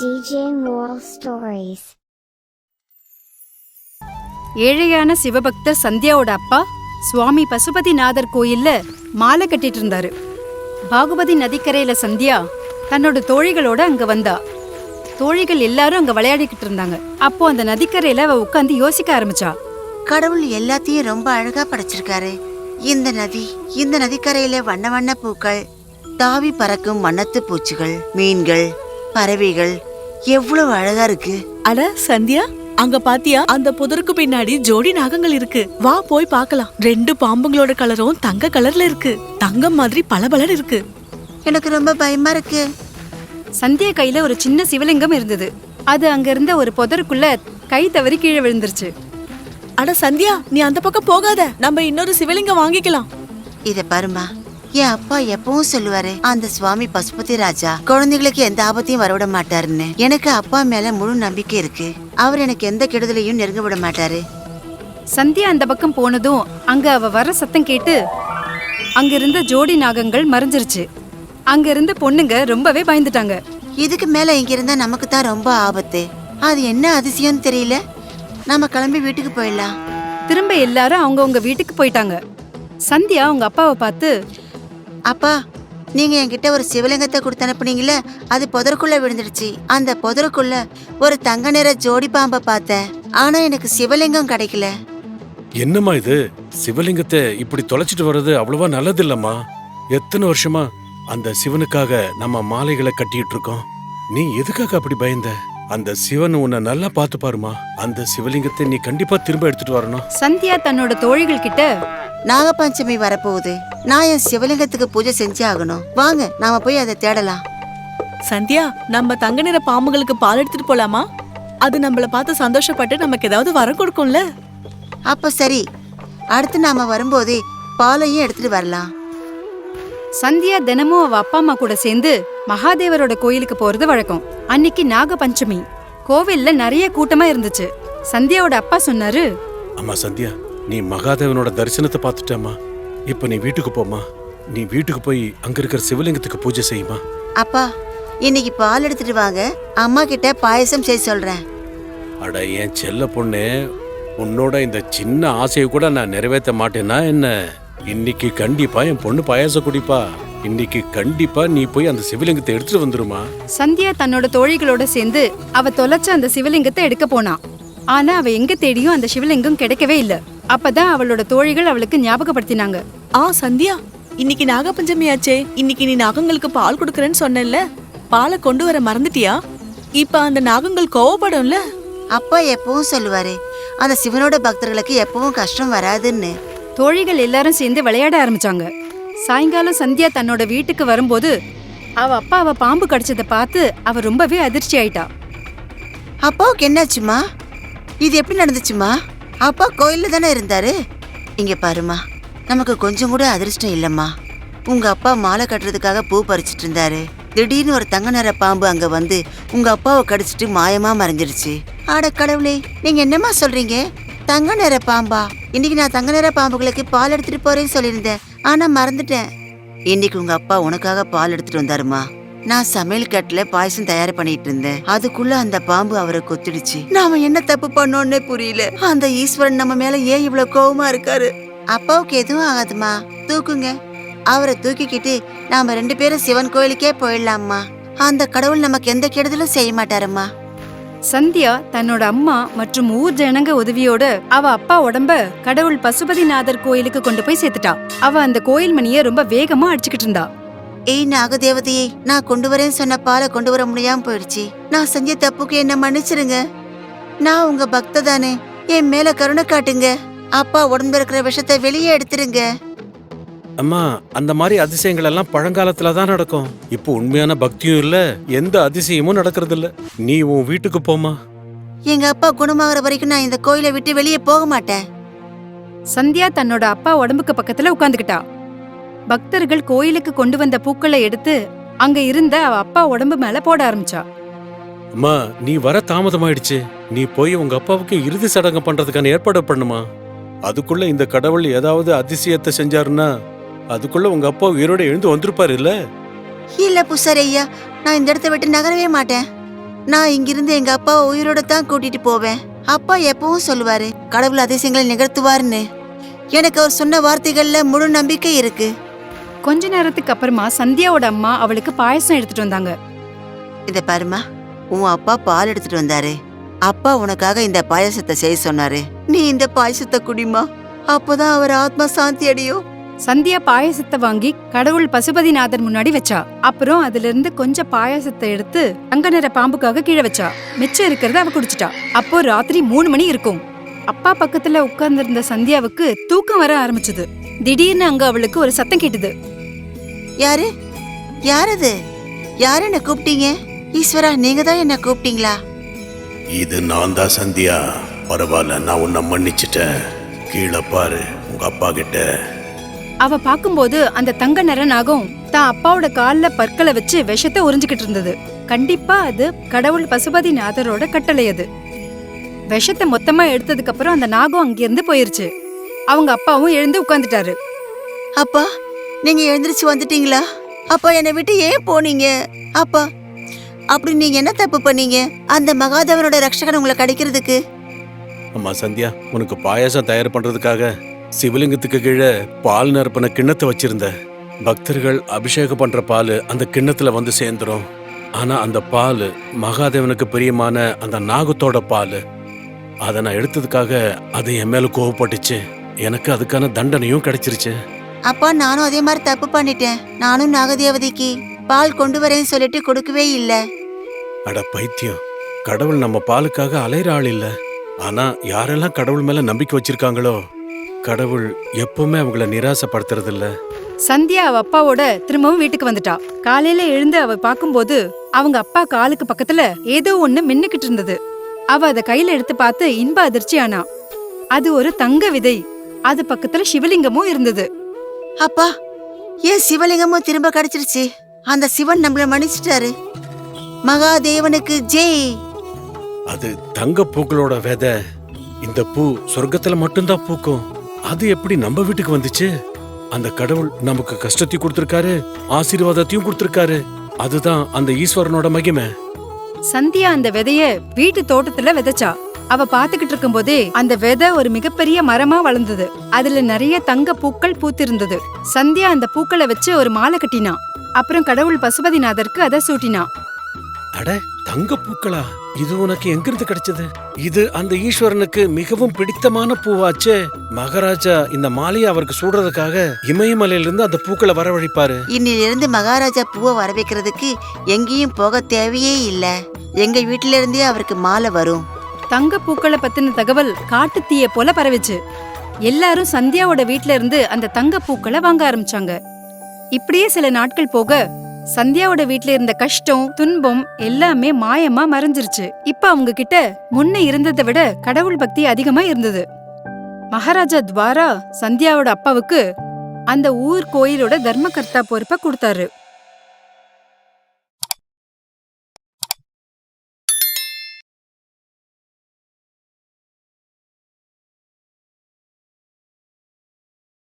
DJ Moral Stories. ஏழையான சிவபக்தர் சந்தியாவோட அப்பா சுவாமி பசுபதிநாதர் கோயில்ல மாலை கட்டிட்டு இருந்தாரு. பாகுபதி நதிக்கரையில சந்தியா தன்னோட தோழிகளோட அங்க வந்தா. தோழிகள் எல்லாரும் அங்க விளையாடிக்கிட்டு இருந்தாங்க. அப்போ அந்த நதிக்கரையில அவ உட்காந்து யோசிக்க ஆரம்பிச்சா. கடவுள் எல்லாத்தையும் ரொம்ப அழகா படைச்சிருக்காரு. இந்த நதி இந்த நதிக்கரையில வண்ண வண்ண பூக்கள் தாவி பறக்கும் வண்ணத்து பூச்சிகள் மீன்கள் பறவைகள் எவ்வளவு அழகா இருக்கு. அட சந்தியா அங்க பாத்தியா? அந்த புதருக்கு பின்னாடி ஜோடி நாகங்கள் இருக்கு. வா போய் பார்க்கலாம் ரெண்டு பாம்புங்களோட கலரும் தங்க கலர்ல இருக்கு. தங்கம் மாதிரி பளபளன்னு இருக்கு. எனக்கு ரொம்ப பயமா இருக்கு. சந்தியா கையில ஒரு சின்ன சிவலிங்கம் இருந்தது. அது அங்க இருந்த ஒரு புதருக்குள்ள கை தவறி கீழே விழுந்துருச்சு. அட சந்தியா நீ அந்த பக்கம் போகாத. நம்ம இன்னொரு சிவலிங்கம் வாங்கிக்கலாம். இத பாருமா என் அப்பா எப்பவும் சொல்லுவாரு அந்த சுவாமி பசுபதி ராஜா குழந்தைகளுக்கு எந்த ஆபத்தையும் வரவிட மாட்டாருன்னு. எனக்கு அப்பா மேல முழு நம்பிக்கை இருக்கு. அவர் எனக்கு எந்த கெடுதலையும் நெருங்க விட மாட்டாரு. சந்தியா அந்த பக்கம் போனதும் அங்க அவ வர சத்தம் கேட்டு அங்க இருந்த ஜோடி நாகங்கள் மறைஞ்சிருச்சு. அங்க இருந்த பொண்ணுங்க ரொம்பவே பயந்துட்டாங்க. இதுக்கு மேல இங்க இருந்தா நமக்கு தான் ரொம்ப ஆபத்து. அது என்ன அதிசயம்னு தெரியல. நம்ம கிளம்பி வீட்டுக்கு போயிடலாம். திரும்ப எல்லாரும் அவங்கவங்க வீட்டுக்கு போயிட்டாங்க. சந்தியா அவங்க அப்பாவை பார்த்து அப்பா நீங்க என்கிட்ட ஒரு சிவலிங்கத்தை கொடுத்து அனுப்புனீங்கல்ல அது புதருக்குள்ள விழுந்துடுச்சு. அந்த புதருக்குள்ள ஒரு தங்க நிற ஜோடி பாம்பை பார்த்தேன். ஆனா எனக்கு சிவலிங்கம் கிடைக்கல. என்னம்மா இது? சிவலிங்கத்தை இப்படி தொலைச்சிட்டு வர்றது அவ்வளவா நல்லது இல்லம்மா எத்தனை வருஷமா அந்த சிவனுக்காக நம்ம மாலைகளை கட்டிட்டு இருக்கோம். நீ எதுக்காக அப்படி பயந்த? அந்த சிவன் உன்னை நல்லா பார்த்து பாருமா அந்த சிவலிங்கத்தை நீ கண்டிப்பா திரும்ப எடுத்துட்டு வரணும். சந்தியா தன்னோட தோழிகள் கிட்ட நாகபஞ்சமி வரப்போகுது. நான் என் சிவலிங்கத்துக்கு பூஜை செஞ்சே ஆகணும். வாங்க நாம போய் அதை தேடலாம். சந்தியா நம்ம தங்க நிற பாம்புகளுக்கு பால் எடுத்துட்டு போலாமா? அது நம்மள பார்த்து சந்தோஷப்பட்டு நமக்கு ஏதாவது வரம் கொடுக்கும்ல? அப்ப சரி. அடுத்து நாம வரும்போதே பாலையும் எடுத்துட்டு வரலாம். சந்தியா தினமும் அவ அப்பா அம்மா கூட சேர்ந்து மகாதேவரோட கோயிலுக்கு போறது வழக்கம். அன்னைக்கு நாக பஞ்சமி கோவில்ல நிறைய கூட்டமா இருந்துச்சு. சந்தியாவோட அப்பா சொன்னாரு அம்மா சந்தியா. நீ மகாதேவனோட தரிசனத்தை பார்த்துட்டம்மா. இப்ப நீ வீட்டுக்கு போம்மா. நீ வீட்டுக்கு போய் அங்க இருக்கிற சிவலிங்கத்துக்கு பூஜை செய்யுமா அப்பா இன்னைக்கு பால் எடுத்துட்டு வாங்க. அம்மா கிட்ட பாயசம் செய்ய சொல்றேன். அட என் செல்ல பொண்ணு உன்னோட இந்த சின்ன ஆசையை கூட நான் நிறைவேற்ற மாட்டேன்னா என்ன? இன்னைக்கு கண்டிப்பா என் பொண்ணு பாயாசம் குடிப்பா. இன்னைக்கு கண்டிப்பா நீ போய் அந்த சிவலிங்கத்தை எடுத்துட்டு வந்துருமா. சந்தியா தன்னோட தோழிகளோட சேர்ந்து அவ தொலைச்ச அந்த சிவலிங்கத்தை எடுக்க போனா. ஆனா அவ எங்க தேடியும் அந்த சிவலிங்கம் கிடைக்கவே இல்ல. அப்பதான் அவளோட தோழிகள் அவளுக்கு ஞாபகப்படுத்தினாங்க. ஆ சந்தியா இன்னைக்கு நாகபஞ்சமி ஆச்சே. இன்னைக்கு நீ நாகங்களுக்கு பால் கொடுக்கறேன்னு சொன்னேன்ல. பாலை கொண்டு வர மறந்துட்டியா? இப்ப அந்த நாகங்கள் கோவப்படும்ல. அப்பா எப்பவும் சொல்லுவாரு அந்த சிவனோட பக்தர்களுக்கு எப்பவும் கஷ்டம் வராதுன்னு. தோழிகள் எல்லாரும் சேர்ந்து விளையாட ஆரம்பிச்சாங்க. சாயங்காலம் சந்தியா தன்னோட வீட்டுக்கு வரும்போது அவ அப்பா அவ பாம்பு கடிச்சதை பார்த்து அவ ரொம்பவே அதிர்ச்சி ஆயிட்டா அப்பாவுக்கு என்னாச்சுமா இது எப்படி நடந்துச்சுமா அப்பா கோயில்ல தானே இருந்தாரு? இங்க பாருமா நமக்கு கொஞ்சம் கூட அதிர்ஷ்டம் இல்லம்மா. உங்க அப்பா மாலை கட்டுறதுக்காக பூ பறிச்சிட்டு இருந்தாரு. திடீர்னு ஒரு தங்க நிற பாம்பு அங்க வந்து உங்க அப்பாவை கடிச்சிட்டு மாயமா மறைஞ்சிருச்சு. ஆட கடவுளே நீங்க என்னம்மா சொல்றீங்க? தங்க நிற பாம்பா. இன்னைக்கு நான் தங்க நிற பாம்புகளுக்கு பால் எடுத்துட்டு போறேன்னு சொல்லியிருந்தேன். ஆனா மறந்துட்டேன். இன்னைக்கு உங்க அப்பா உனக்காக பால் எடுத்துட்டு வந்தாருமா நான் சமையல் கட்டுல பாயசம் தயார் பண்ணிட்டு இருந்தேன். அதுக்குள்ள அந்த பாம்பு அவரை கொத்திடுச்சு. நாம என்ன தப்பு பண்ணோம்னே புரியல. அந்த ஈஸ்வரன் நம்ம மேல ஏன் இவ்வளவு கோவமா இருக்காரு? அப்பாவுக்கு எதுவும் ஆகாதுமா. தூக்குங்க. அவரை தூக்கிக்கிட்டு நாம ரெண்டு பேரும் சிவன் கோயிலுக்கே போயிடலாம்மா. அந்த கடவுள் நமக்கு எந்த கெடுதலும் செய்ய மாட்டாருமா சந்தியா தன்னோட அம்மா மற்றும் ஊர் ஜனங்க உதவியோட அவ அப்பா உடம்ப கடவுள் பசுபதிநாதர் கோயிலுக்கு கொண்டு போய் சேர்த்துட்டா. அவ அந்த கோயில் மணிய ரொம்ப வேகமா அடிச்சுக்கிட்டு இருந்தா. ஏய் நாகதேவதையே நான் கொண்டு வரேன்னு சொன்ன பாலை கொண்டு வர முடியாம போயிடுச்சு. நான் செஞ்ச தப்புக்கு என்ன மன்னிச்சிருங்க. நான் உங்க பக்த தானே. என் மேல கருணை காட்டுங்க. அப்பா உடம்புல இருக்கிற விஷத்தை வெளியே எடுத்துருங்க. அம்மா அந்த மாதிரி அதிசயங்கள் எல்லாம் பழங்காலத்துல தான் நடக்கும். இப்போ உண்மையான பக்தியும் இல்ல எந்த அதிசயமும் நடக்கிறது இல்ல நீ உன் வீட்டுக்கு போமா எங்க அப்பா குணமாகற வரைக்கும் நான் இந்த கோயிலை விட்டு வெளியே போக மாட்டேன். சந்தியா தன்னோட அப்பா உடம்புக்கு பக்கத்துல உட்கார்ந்துகிட்டா பக்தர்கள் கோயிலுக்கு கொண்டு வந்த பூக்களை எடுத்து அங்க இருந்த அவ அப்பா உடம்பு மேல போட ஆரம்பிச்சா. அம்மா நீ வர தாமதமாயிடுச்சு. நீ போய் உங்க அப்பாவுக்கு இறுதி சடங்கு பண்றதுக்கான ஏற்பாடு பண்ணுமா. அதுக்குள்ள இந்த கடவுள் ஏதாவது அதிசயத்தை செஞ்சாருன்னா அதுக்குள்ள உங்க அப்பா உயிரோட எழுந்து வந்திருப்பாரு இல்ல? இல்ல புசாரி ஐயா நான் இந்த இடத்த விட்டு நகரவே மாட்டேன். நான் இங்கிருந்து எங்க அப்பாவை உயிரோட தான் கூட்டிட்டு போவேன். அப்பா எப்பவும் சொல்லுவாரு கடவுள் அதிசயங்களை நிகழ்த்துவாருன்னு. எனக்கு அவர் சொன்ன வார்த்தைகள்ல முழு நம்பிக்கை இருக்கு. கொஞ்ச நேரத்துக்கு அப்புறமா சந்தியாவோட அம்மா அவளுக்கு பாயசம் எடுத்துட்டு வந்தாங்க. இத பாருமா உன் அப்பா பால் எடுத்துட்டு வந்தாரு. அப்பா உனக்காக இந்த பாயசத்தை செய்ய சொன்னாரு. நீ இந்த பாயசத்தை குடிமா அப்பதான் அவர் ஆத்மா சாந்தி அடையும் சந்தியா பாயசத்தை வாங்கி கடவுள் பசுபதிநாதர் முன்னாடி வச்சா. அப்புறம் அதுல இருந்து கொஞ்சம் பாயாசத்தை எடுத்து தங்க நிற பாம்புக்காக கீழே வச்சா. மிச்சம் இருக்கிறத அவ குடிச்சிட்டா. அப்போ ராத்திரி மூணு மணி இருக்கும். அப்பா பக்கத்துல உட்கார்ந்திருந்த சந்தியாவுக்கு தூக்கம் வர ஆரம்பிச்சது. திடீர்னு அங்க அவளுக்கு ஒரு சத்தம் கேட்டது. யாரு? யார் அது யார் என்ன கூப்பிட்டீங்க? ஈஸ்வரா நீங்க தான் என்ன கூப்பிட்டீங்களா? இது நான் தான் சந்தியா. பரவாயில்ல நான் உன்னை மன்னிச்சிட்டேன். கீழே பாரு உங்க அப்பா கிட்ட. அவ பாக்கும்போது அந்த தங்க நிற நாகம் தான் அப்பாவோட கால்ல பற்களை வச்சு விஷத்தை உறிஞ்சுக்கிட்டு இருந்தது. கண்டிப்பா அது கடவுள் பசுபதிநாதரோட கட்டளை அது. விஷத்தை மொத்தமா எடுத்ததுக்கு அப்புறம் அந்த நாகம் அங்கிருந்து போயிருச்சு. அவங்க அப்பாவும் எழுந்து உட்கார்ந்துட்டாரு. அப்பா நீங்க எழுந்திருச்சு வந்துட்டீங்களா? அப்பா என்னை விட்டு ஏன் போனீங்க? அப்பா அப்படி நீங்க என்ன தப்பு பண்ணீங்க? அந்த மகாதேவனோட ரட்சகன் உங்களை கிடைக்கிறதுக்கு. அம்மா சந்தியா உனக்கு பாயாசம் தயார் பண்றதுக்காக சிவலிங்கத்துக்கு கீழே பால் நிரப்பின கிண்ணத்தை வச்சிருந்த. பக்தர்கள் அபிஷேகம் பண்ற பால் அந்த கிண்ணத்துல வந்து சேர்ந்துரும். ஆனா அந்த பால் மகாதேவனுக்கு பிரியமான அந்த நாகத்தோட பால். அதை நான் எடுத்ததுக்காக அது என் மேல கோவப்பட்டுச்சு. எனக்கு அதுக்கான தண்டனையும் கிடைச்சிருச்சு. அப்பா நானும் அதே மாதிரி தப்பு பண்ணிட்டேன். நானும் நாகதேவதைக்கு பால் கொண்டு வரேன்னு சொல்லிட்டு கொடுக்கவே இல்ல. அட பைத்தியம். கடவுள் நம்ம பாலுக்காக அலையிற ஆள் இல்ல. ஆனா யாரெல்லாம் கடவுள் மேல நம்பிக்கை வச்சிருக்காங்களோ கடவுள் எப்பவுமே அவங்கள நிராசப்படுத்துறது இல்ல சந்தியா அவ அப்பாவோட திரும்பவும் வீட்டுக்கு வந்துட்டா. காலையில எழுந்து அவ பாக்கும்போது அவங்க அப்பா காலுக்கு பக்கத்துல ஏதோ ஒண்ணு மின்னுக்கிட்டு இருந்தது. அவ அத கையில எடுத்து பார்த்து இன்ப அதிர்ச்சி ஆனா அது ஒரு தங்க விதை. அது பக்கத்துல சிவலிங்கமும் இருந்தது. அப்பா ஏன் சிவலிங்கமும் திரும்ப கிடைச்சிருச்சு? அந்த சிவன் நம்மள மன்னிச்சிட்டாரு. மகாதேவனுக்கு ஜெய். அது தங்க பூக்களோட விதை. இந்த பூ சொர்க்கத்துல மட்டும்தான் பூக்கும். அது எப்படி நம்ம வீட்டுக்கு வந்துச்சு? அந்த கடவுள் நமக்கு கஷ்டத்தையும் கொடுத்திருக்காரு ஆசீர்வாதத்தையும் கொடுத்திருக்காரு. அதுதான் அந்த ஈஸ்வரனோட மகிமை. சந்தியா அந்த விதைய வீட்டு தோட்டத்துல விதைச்சா. அவ பாத்துக்கிட்டு இருக்கும்போதே அந்த விதை ஒரு மிகப்பெரிய மரமா வளர்ந்தது. அதுல நிறைய தங்க பூக்கள் பூத்திருந்தது. சந்தியா அந்த பூக்களை வச்சு ஒரு மாலை கட்டினா. அப்புறம் கடவுள் பசுபதிநாதருக்கு அதை சூட்டினா. அட தங்க பூக்களா இது உனக்கு எங்கிருந்து கிடைச்சது? இது அந்த ஈஸ்வரனுக்கு மிகவும் பிடித்தமான பூவாச்சே. மகாராஜா இந்த மாலையை அவருக்கு சூடுறதுக்காக இமயமலையிலிருந்து அந்த பூக்களை வரவழைப்பாரு. இன்னிலிருந்து மகாராஜா பூவை வர வைக்கிறதுக்கு எங்கேயும் போக தேவையே இல்ல. எங்க வீட்டில இருந்தே அவருக்கு மாலை வரும். தங்க பூக்களை பத்தின தகவல் காட்டு தீய போல பரவிச்சு. எல்லாரும் சந்தியாவோட வீட்ல இருந்து அந்த தங்க பூக்களை வாங்க ஆரம்பிச்சாங்க. இப்படியே சில நாட்கள் போக சந்தியாவோட வீட்ல இருந்த கஷ்டம் துன்பம் எல்லாமே மாயமா மறைஞ்சிருச்சு. இப்ப அவங்க கிட்ட முன்ன இருந்ததை விட கடவுள் பக்தி அதிகமா இருந்தது. மகாராஜா துவாரா சந்தியாவோட அப்பாவுக்கு அந்த ஊர் கோயிலோட தர்மகர்த்தா பொறுப்பை கொடுத்தாரு.